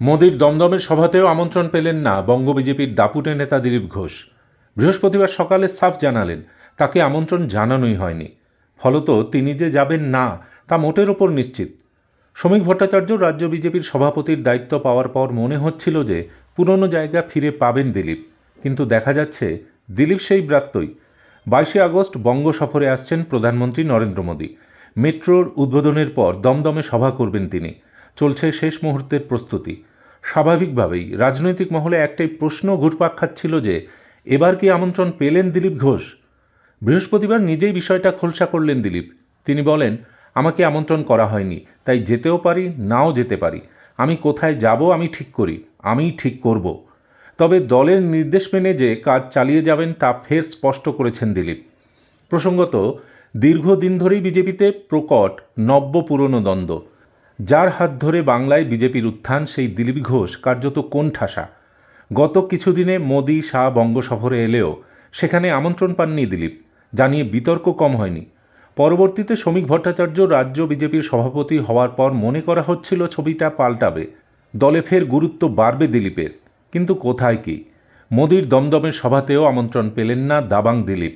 মোদির দমদমের সভাতেও আমন্ত্রণ পেলেন না বঙ্গ বিজেপির দাপুটে নেতা দিলীপ ঘোষ। বৃহস্পতিবার সকালে সাফ জানালেন, তাকে আমন্ত্রণ জানানোই হয়নি। ফলত তিনি যে যাবেন না, তা মোটের ওপর নিশ্চিত। শ্রমিক ভট্টাচার্য রাজ্য বিজেপির সভাপতির দায়িত্ব পাওয়ার পর মনে হচ্ছিল যে পুরনো জায়গা ফিরে পাবেন দিলীপ। কিন্তু দেখা যাচ্ছে, দিলীপ সেই ব্রাত্যই। বাইশে আগস্ট বঙ্গ সফরে আসছেন প্রধানমন্ত্রী নরেন্দ্র মোদী। মেট্রোর উদ্বোধনের পর দমদমে সভা করবেন তিনি। চলছে শেষ মুহূর্তের প্রস্তুতি। স্বাভাবিকভাবেই রাজনৈতিক মহলে একটাই প্রশ্ন ঘুরপাক খাচ্ছিল যে, এবার কি আমন্ত্রণ পেলেন দিলীপ ঘোষ? বৃহস্পতিবার নিজেই বিষয়টা খোলসা করলেন দিলীপ। তিনি বলেন, আমাকে আমন্ত্রণ করা হয়নি, তাই যেতেও পারি, নাও যেতে পারি। আমি কোথায় যাব আমি ঠিক করি, আমিই ঠিক করব। তবে দলের নির্দেশ মেনে যে কাজ চালিয়ে যাবেন তা ফের স্পষ্ট করেছেন দিলীপ। প্রসঙ্গত, দীর্ঘদিন ধরেই বিজেপিতে প্রকট নব্য পুরনো দ্বন্দ্ব। যার হাত ধরে বাংলায় বিজেপির উত্থান, সেই দিলীপ ঘোষ, কার্যত কোণঠাসা গত কিছুদিনে মোদি শাহ বঙ্গ সফরে এলেও সেখানে আমন্ত্রণ পাননি দিলীপ, জানিয়ে বিতর্ক কম হয়নি। পরবর্তীতে শ্রমিক ভট্টাচার্য রাজ্য বিজেপির সভাপতি হওয়ার পর মনে করা হচ্ছিল ছবিটা পাল্টাবে, দলে ফের গুরুত্ব বাড়বে দিলীপের, কিন্তু কোথায় কি? মোদির দমদমের সভাতেও আমন্ত্রণ পেলেন না দাবাং দিলীপ।